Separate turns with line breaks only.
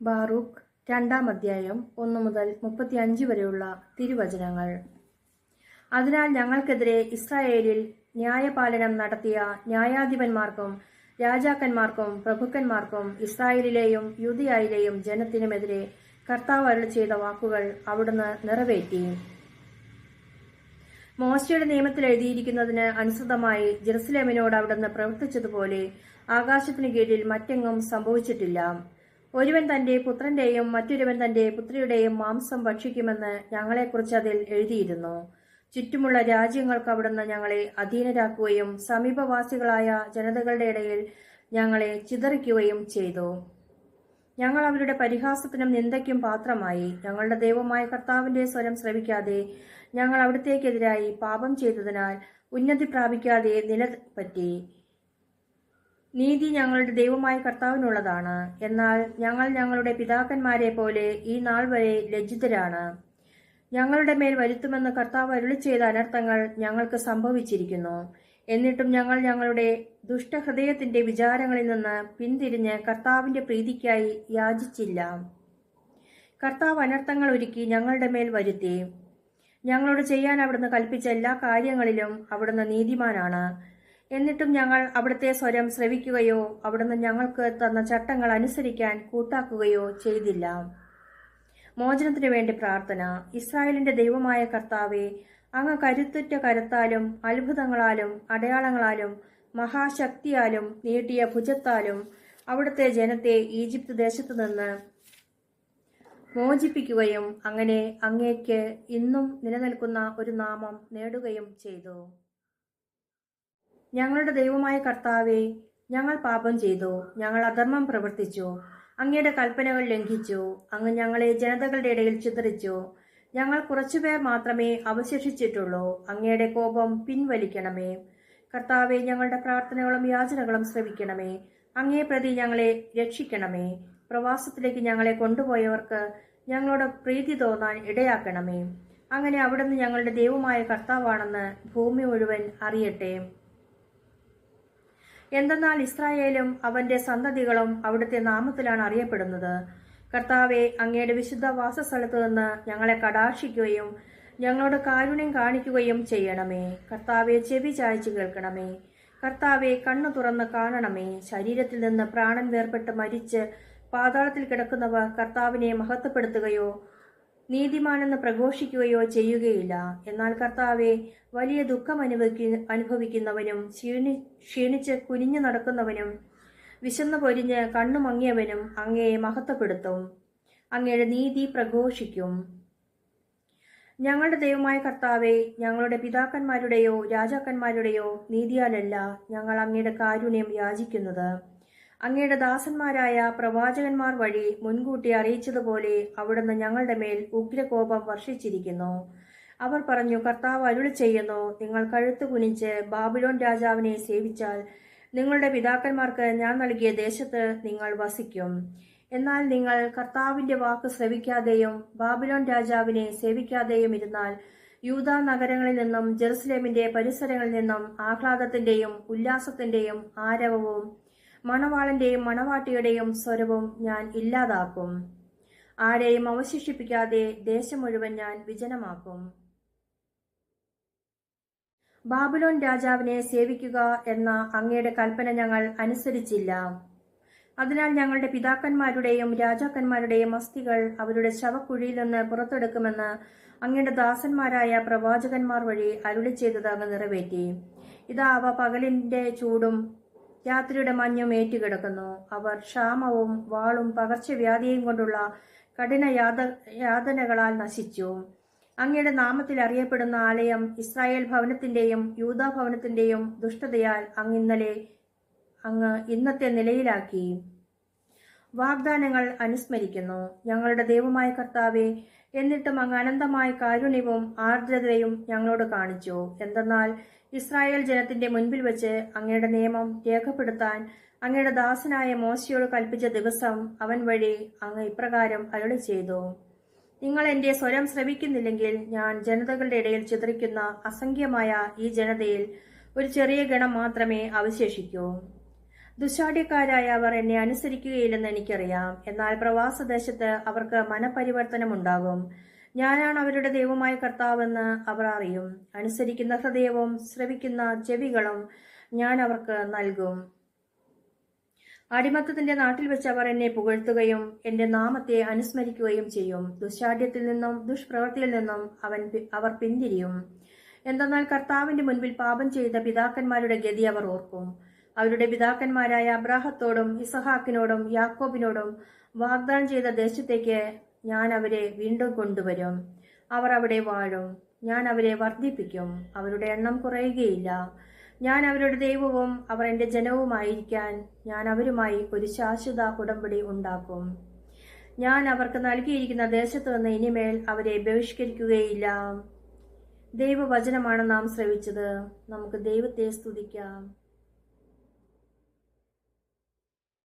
Baruch രണ്ടാം അധ്യായം ഒന്നു മുതൽ മുപ്പത്തിയഞ്ച് വരെയുള്ള തിരുവചനങ്ങൾ. അതിനാൽ ഞങ്ങൾക്കെതിരെ ഇസ്രായേലിൽ ന്യായപാലനം നടത്തിയ ന്യായാധിപന്മാർക്കും രാജാക്കന്മാർക്കും പ്രഭുക്കന്മാർക്കും ഇസ്രായേലിലെയും യുദ്ധയായിലെയും ജനത്തിനുമെതിരെ കർത്താവ് അരുൾ ചെയ്ത വാക്കുകൾ അവിടുന്ന് നിറവേറ്റി. മോശയുടെ നിയമത്തിൽ എഴുതിയിരിക്കുന്നതിന് അനുസൃതമായി ജെറുസലേമിനോട് അവിടുന്ന് പ്രവർത്തിച്ചതുപോലെ ആകാശത്തിനു കീഴിൽ മറ്റെങ്ങും സംഭവിച്ചിട്ടില്ല. ഒരുവൻ തന്റെ പുത്രന്റെയും മറ്റൊരുവൻ തന്റെ പുത്രിയുടെയും മാംസം ഭക്ഷിക്കുമെന്ന് ഞങ്ങളെക്കുറിച്ച് അതിൽ എഴുതിയിരുന്നു. ചുറ്റുമുള്ള രാജ്യങ്ങൾക്ക് അവിടുന്ന് ഞങ്ങളെ അധീനരാക്കുകയും സമീപവാസികളായ ജനതകളുടെ ഇടയിൽ ഞങ്ങളെ ചിതറിക്കുകയും ചെയ്തു. ഞങ്ങൾ അവരുടെ പരിഹാസത്തിനും നിന്ദയ്ക്കും പാത്രമായി. ഞങ്ങളുടെ ദൈവമായ കർത്താവിന്റെ സ്വരം ശ്രവിക്കാതെ ഞങ്ങൾ അവിടത്തേക്കെതിരായി പാപം ചെയ്തതിനാൽ ഉന്നതി പ്രാപിക്കാതെ നിലപറ്റി. നീതി ഞങ്ങളുടെ ദൈവമായ കർത്താവിനുള്ളതാണ്. എന്നാൽ ഞങ്ങൾ ഞങ്ങളുടെ പിതാക്കന്മാരെ പോലെ ഈ നാൾ വരെ ലജ്ജിതരാണ്. ഞങ്ങളുടെ മേൽ വരുത്തുമെന്ന് കർത്താവ് അരുളി ചെയ്ത അനർത്ഥങ്ങൾ ഞങ്ങൾക്ക് സംഭവിച്ചിരിക്കുന്നു. എന്നിട്ടും ഞങ്ങൾ ഞങ്ങളുടെ ദുഷ്ടഹൃദയത്തിന്റെ വിചാരങ്ങളിൽ നിന്ന് പിന്തിരിഞ്ഞ് കർത്താവിന്റെ പ്രീതിക്കായി യാചിച്ചില്ല. കർത്താവ് അനർത്ഥങ്ങൾ ഒരുക്കി ഞങ്ങളുടെ മേൽ വരുത്തി. ഞങ്ങളോട് ചെയ്യാൻ അവിടുന്ന് കൽപ്പിച്ച എല്ലാ കാര്യങ്ങളിലും അവിടുന്ന് നീതിമാനാണ്. എന്നിട്ടും ഞങ്ങൾ അവിടുത്തെ സ്വരം ശ്രവിക്കുകയോ അവിടുന്ന് ഞങ്ങൾക്ക് തന്ന ചട്ടങ്ങൾ അനുസരിക്കാൻ കൂട്ടാക്കുകയോ ചെയ്തില്ല. മോചനത്തിനു വേണ്ടി പ്രാർത്ഥന. ഇസ്രായേലിന്റെ ദൈവമായ കർത്താവെ അങ്ങ് കരുത്തുറ്റ കരത്താലും അത്ഭുതങ്ങളാലും അടയാളങ്ങളാലും മഹാശക്തിയാലും നീട്ടിയ ഭുജത്താലും അവിടുത്തെ ജനത്തെ ഈജിപ്ത് ദേശത്തു നിന്ന് മോചിപ്പിക്കുകയും അങ്ങനെ അങ്ങേക്ക് ഇന്നും നിലനിൽക്കുന്ന ഒരു നാമം നേടുകയും ചെയ്തു. ഞങ്ങളുടെ ദൈവമായ കർത്താവേ ഞങ്ങൾ പാപം ചെയ്തു ഞങ്ങൾ അധർമ്മം പ്രവർത്തിച്ചു അങ്ങയുടെ കൽപ്പനകൾ ലംഘിച്ചു അങ്ങ് ഞങ്ങളെ ജനതകളുടെ ഇടയിൽ ചിതറിച്ചു. ഞങ്ങൾ കുറച്ചുപേർ മാത്രമേ അവശേഷിച്ചിട്ടുള്ളൂ അങ്ങയുടെ കോപം പിൻവലിക്കണമേ. കർത്താവെ ഞങ്ങളുടെ പ്രാർത്ഥനകളും യാചനകളും ശ്രവിക്കണമേ. അങ്ങേ പ്രതി ഞങ്ങളെ രക്ഷിക്കണമേ. പ്രവാസത്തിലേക്ക് ഞങ്ങളെ കൊണ്ടുപോയവർക്ക് ഞങ്ങളോട് പ്രീതി തോന്നാൻ ഇടയാക്കണമേ. അങ്ങനെ അവിടുന്ന് ഞങ്ങളുടെ ദൈവമായ കർത്താവാണെന്ന് ഭൂമി മുഴുവൻ അറിയട്ടെ. എന്തെന്നാൽ ഇസ്രായേലും അവന്റെ സന്തതികളും അവിടുത്തെ നാമത്തിലാണ് അറിയപ്പെടുന്നത്. കർത്താവെ അങ്ങയുടെ വിശുദ്ധ വാസസ്ഥലത്ത് നിന്ന് ഞങ്ങളെ കടാക്ഷിക്കുകയും ഞങ്ങളുടെ കാരുണ്യം കാണിക്കുകയും ചെയ്യണമേ. കർത്താവെ ചെവി ചായച്ചു കേൾക്കണമേ. കർത്താവെ കണ്ണു തുറന്ന് കാണണമേ. ശരീരത്തിൽ നിന്ന് പ്രാണൻ വേർപെട്ട് മരിച്ച് പാതാളത്തിൽ കിടക്കുന്നവർ കർത്താവിനെ മഹത്വപ്പെടുത്തുകയോ നീതിമാനെന്ന് പ്രഘോഷിക്കുകയോ ചെയ്യുകയില്ല. എന്നാൽ കർത്താവെ വലിയ ദുഃഖം അനുഭവിക്കു അനുഭവിക്കുന്നവനും ക്ഷീണി ക്ഷീണിച്ച് കുനിഞ്ഞു നടക്കുന്നവനും വിശന്നു പൊരിഞ്ഞ് കണ്ണു മങ്ങിയവനും അങ്ങയെ മഹത്വപ്പെടുത്തും. അങ്ങയുടെ നീതി പ്രഘോഷിക്കും. ഞങ്ങളുടെ ദൈവമായ കർത്താവെ ഞങ്ങളുടെ പിതാക്കന്മാരുടെയോ രാജാക്കന്മാരുടെയോ നീതിയാലല്ല ഞങ്ങൾ അങ്ങയുടെ കാരുണ്യം യാചിക്കുന്നത്. അങ്ങയുടെ ദാസന്മാരായ പ്രവാചകന്മാർ വഴി മുൻകൂട്ടി അറിയിച്ചതുപോലെ അവിടുന്ന് ഞങ്ങളുടെ മേൽ ഉഗ്രകോപം വർഷിച്ചിരിക്കുന്നു. അവർ പറഞ്ഞു കർത്താവ് അരുളി ചെയ്യുന്നു നിങ്ങൾ കഴുത്തു കുനിച്ച് ബാബിലോൺ രാജാവിനെ സേവിച്ചാൽ നിങ്ങളുടെ പിതാക്കന്മാർക്ക് ഞാൻ നൽകിയ ദേശത്ത് നിങ്ങൾ വസിക്കും. എന്നാൽ നിങ്ങൾ കർത്താവിന്റെ വാക്ക് ശ്രവിക്കാതെയും ബാബിലോൺ രാജാവിനെ സേവിക്കാതെയും ഇരുന്നാൽ യൂത നഗരങ്ങളിൽ നിന്നും ജെറുസലേമിന്റെ പരിസരങ്ങളിൽ നിന്നും ആഹ്ലാദത്തിന്റെയും ഉല്ലാസത്തിന്റെയും ആരവവും മണവാളന്റെയും മണവാട്ടിയുടെയും സ്വരവും ഞാൻ ഇല്ലാതാക്കും. ആരെയും അവശേഷിപ്പിക്കാതെ ദേശം മുഴുവൻ ഞാൻ വിജനമാക്കും. ബാബുലോൺ രാജാവിനെ സേവിക്കുക എന്ന അങ്ങയുടെ കൽപ്പന ഞങ്ങൾ അനുസരിച്ചില്ല. അതിനാൽ ഞങ്ങളുടെ പിതാക്കന്മാരുടെയും രാജാക്കന്മാരുടെയും അസ്ഥികൾ അവരുടെ ശവക്കുഴിയിൽ നിന്ന് പുറത്തെടുക്കുമെന്ന് അങ്ങയുടെ ദാസന്മാരായ പ്രവാചകന്മാർ വഴി അരുളി ചെയ്തത് അങ്ങ് നിറവേറ്റി. ഇതാവ പകലിന്റെ ചൂടും രാത്രിയുടെ മഞ്ഞും ഏറ്റുകിടക്കുന്നു. അവർ ക്ഷാമവും വാളും പകർച്ചവ്യാധിയും കൊണ്ടുള്ള കഠിന യാത യാതനകളാൽ നശിച്ചു. അങ്ങയുടെ നാമത്തിൽ അറിയപ്പെടുന്ന ആലയം ഇസ്രായേൽ ഭവനത്തിന്റെയും യൂതാ ഭവനത്തിന്റെയും ദുഷ്ടതയാൽ അങ്ങ് ഇന്നലെ അങ്ങ് ഇന്നത്തെ നിലയിലാക്കി. വാഗ്ദാനങ്ങൾ അനുസ്മരിക്കുന്നു. ഞങ്ങളുടെ ദൈവമായ കർത്താവെ എന്നിട്ടും അങ്ങ് അനന്തമായ കാരുണ്യവും ആർദ്രതയും ഞങ്ങളോട് കാണിച്ചു. എന്തെന്നാൽ ഇസ്രായേൽ ജനത്തിന്റെ മുൻപിൽ വെച്ച് അങ്ങയുടെ നിയമം രേഖപ്പെടുത്താൻ അങ്ങയുടെ ദാസനായ മോശയോട് കൽപ്പിച്ച ദിവസം അവൻ വഴി അങ്ങ് ഇപ്രകാരം അരുളി ചെയ്തു. നിങ്ങൾ എന്റെ സ്വരം ശ്രവിക്കുന്നില്ലെങ്കിൽ ഞാൻ ജനതകളുടെ ഇടയിൽ ചിതറിക്കുന്ന അസംഖ്യമായ ഈ ജനതയിൽ ഒരു ചെറിയ ഗണം മാത്രമേ അവശേഷിക്കൂ. ദുശാഠ്യക്കാരായ അവർ എന്നെ അനുസരിക്കുകയില്ലെന്ന് എനിക്കറിയാം. എന്നാൽ പ്രവാസദേശത്ത് അവർക്ക് മനപരിവർത്തനമുണ്ടാകും. ഞാനാണ് അവരുടെ ദൈവമായ കർത്താവെന്ന് അവർ അറിയും. അനുസരിക്കുന്ന ഹൃദയവും ശ്രവിക്കുന്ന ചെവികളും ഞാൻ അവർക്ക് നൽകും. അടിമത്തത്തിന്റെ നാട്ടിൽ വെച്ച് അവർ എന്നെ പുകഴ്ത്തുകയും എന്റെ നാമത്തെ അനുസ്മരിക്കുകയും ചെയ്യും. ദുശാഠ്യത്തിൽ നിന്നും ദുഷ്പ്രവൃത്തിയിൽ നിന്നും അവൻ അവർ പിന്തിരിയും. എന്തെന്നാൽ കർത്താവിന്റെ മുൻപിൽ പാപം ചെയ്ത പിതാക്കന്മാരുടെ ഗതി അവർ ഓർക്കും. അവരുടെ പിതാക്കന്മാരായ അബ്രാഹത്തോടും ഇസഹാക്കിനോടും യാക്കോബിനോടും വാഗ്ദാനം ചെയ്ത ദേശത്തേക്ക് ഞാൻ അവരെ വീണ്ടും കൊണ്ടുവരും. അവർ അവിടെ വാഴും. ഞാൻ അവരെ വർദ്ധിപ്പിക്കും. അവരുടെ എണ്ണം കുറയുകയില്ല. ഞാൻ അവരുടെ ദൈവവും അവർ എന്റെ ജനവുമായിരിക്കാൻ ഞാൻ അവരുമായി ഒരു ശാശ്വത ഉടമ്പടി ഉണ്ടാക്കും. ഞാൻ അവർക്ക് നൽകിയിരിക്കുന്ന ദേശത്ത് നിന്ന് ഇനിമേൽ അവരെ ബഹിഷ്കരിക്കുകയില്ല. ദൈവവചനമാണ് നാം ശ്രവിച്ചത്. നമുക്ക് ദൈവത്തെ സ്തുതിക്കാം.